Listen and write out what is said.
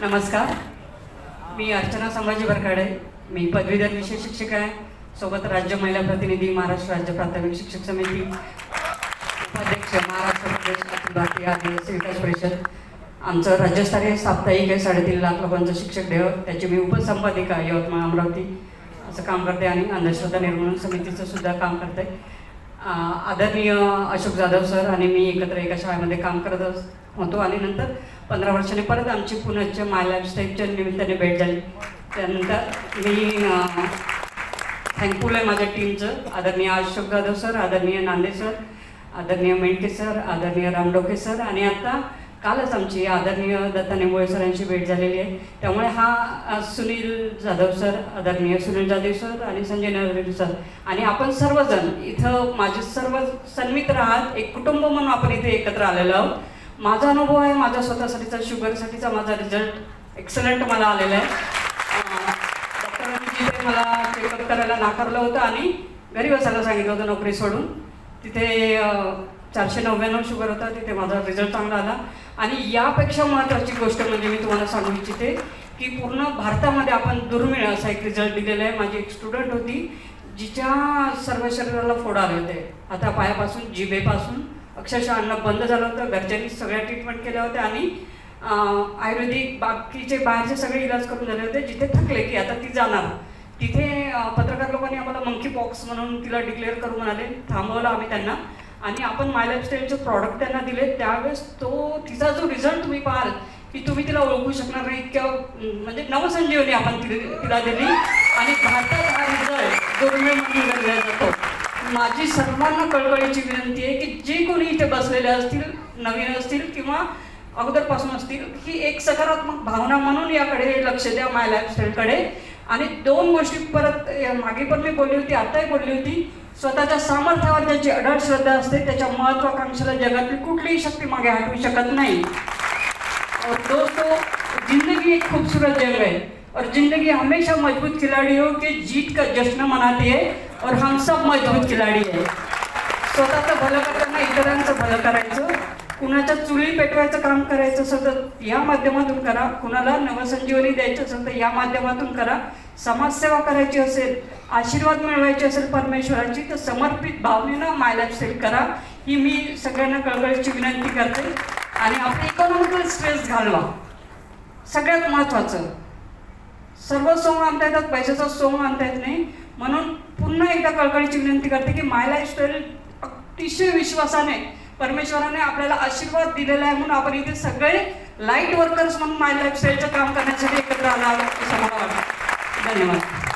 नमस्कार. मी अर्चना संभाजी बरखाडे. मी पदवीधर विषय शिक्षक आहे. सोबत राज्य महिला प्रतिनिधी महाराष्ट्र राज्य प्राथमिक शिक्षक समिती उपाध्यक्ष महाराष्ट्र प्रदेश भारतीय आदिवासी विकास परिषद. आमचं राज्यस्तरीय साप्ताहिक आहे. साडेतीन लाख लोकांचं शिक्षक देव त्याची मी उपसंपादिका यवतमाळ अमरावती असं काम करते आणि अंधश्रद्धा निर्मूलन समितीचं सुद्धा काम करते. आदरणीय अशोक जाधव सर आणि मी एकत्र एका शाळेमध्ये काम करत अस- होतो. आणि नंतर पंधरा वर्षाने परत आमची पुण्याच्या माय लाईफ स्टाईलच्या निमित्ताने भेट झाली. त्यानंतर मी थँकफुल आहे माझ्या टीमचं आदरणीय अशोक जाधव सर आदरणीय नांदे सर आदरणीय मेंटे सर आदरणीय रामडोके सर आणि आता कालच आमची आदरणीय दत्ता निंबोळे सरांची भेट झालेली आहे. त्यामुळे हा सुनील जाधव सर आदरणीय सुनील जाधव सर आणि संजय नरवरे सर आणि आपण सर्वजण इथं माझे सर्व सन्मित्र आहात. एक कुटुंब म्हणून आपण इथे एकत्र आलेलो आहोत. माझा अनुभव आहे माझ्या स्वतःसाठीचा शुगरसाठीचा माझा रिझल्ट एक्सलंट मला आलेला आहे. डॉक्टरांनी जिथे मला चेकअप करायला नाकारलं होतं आणि घरी बसायला सांगितलं होतं नोकरी सोडून. तिथे चारशे नव्याण्णव शुगर होता तिथे माझा रिझल्ट चांगला आला. आणि यापेक्षा महत्त्वाची गोष्ट म्हणजे मी तुम्हाला सांगू इच्छिते की पूर्ण भारतामध्ये आपण दुर्मिळ असा एक रिझल्ट दिलेला आहे. माझी एक स्टुडंट होती जिच्या सर्व शरीराला फोड आले होते. आता पायापासून जिभेपासून अक्षरशः अन्न बंद झालं होतं. घरच्यांनी सगळ्या ट्रीटमेंट केल्या होत्या आणि आयुर्वेदिक बाकीचे बाहेरचे सगळे इलाज करून झाले होते जिथे थकले की आता ती जाणार. तिथे पत्रकार लोकांनी आम्हाला मंकी बॉक्स म्हणून तिला डिक्लेअर करून म्हणाले. थांबवलं आम्ही त्यांना. आणि आपण माय लाईफस्टाईलचे प्रॉडक्ट त्यांना दिले त्यावेळेस तो तिचा जो रिझल्ट तुम्ही पाहाल की तुम्ही तिला ओळखू शकणार नाही इतक्या म्हणजे नवसंजीवनी आपण ति- तिला दिली. आणि भारतात हा रिझल्ट दुर्मिळ म्हणून गणला जातो. माझी सर्वांना कळकळीची विनंती आहे की जे कोणी इथे बसलेले असतील नवीन असतील किंवा अगोदरपासून असतील ही एक सकारात्मक भावना म्हणून याकडे लक्ष द्या माय लाईफस्टाईलकडे आणि दोन गोष्टी परत या मागे पण मी बोलली होती आताही बोलली होती. स्वतःच्या सामर्थ्यावर ज्याची अढळ श्रद्धा असते त्याच्या महत्वाकांक्षेला जगातली कुठलीही शक्ती मागे हटवू शकत नाही. और दोस्तों जिंदगी एक खूबसूरत जंग है और जिंदगी हमेशा मजबूत खिलाड़ियों हो के जीत का जश्न मनाती है और हम सब मजबूत खिलाड़ी है. स्वतःचं भलं करताना इतरांचं भलं करायचं. कुणाच्या चुली पेटवायचं काम करायचं असेल तर या माध्यमातून करा. कुणाला नवसंजीवनी द्यायचं असेल तर या माध्यमातून करा. समाजसेवा करायची असेल आशीर्वाद मिळवायचे असेल परमेश्वराची तर समर्पित भावनेनं माय लाईफस्टाईल करा. ही मी सगळ्यांना कळकळीची विनंती करते. आणि आपलं इकॉनॉमिकल स्ट्रेस घालवा. सगळ्यात महत्त्वाचं सर्व सोंग आणता येतात पैशाचा सोंग आणता येत नाही. म्हणून पुन्हा एकदा कळकळीची विनंती करते की माय लाईफस्टाईल अतिशय विश्वासाने परमेश्वराने आपल्याला आशीर्वाद दिलेला आहे म्हणून आपण इथे सगळे लाइट वर्कर्स म्हणून माय लाईफस्टाईलचं काम करण्यासाठी एकत्र आला असं मला वाटतं. धन्यवाद.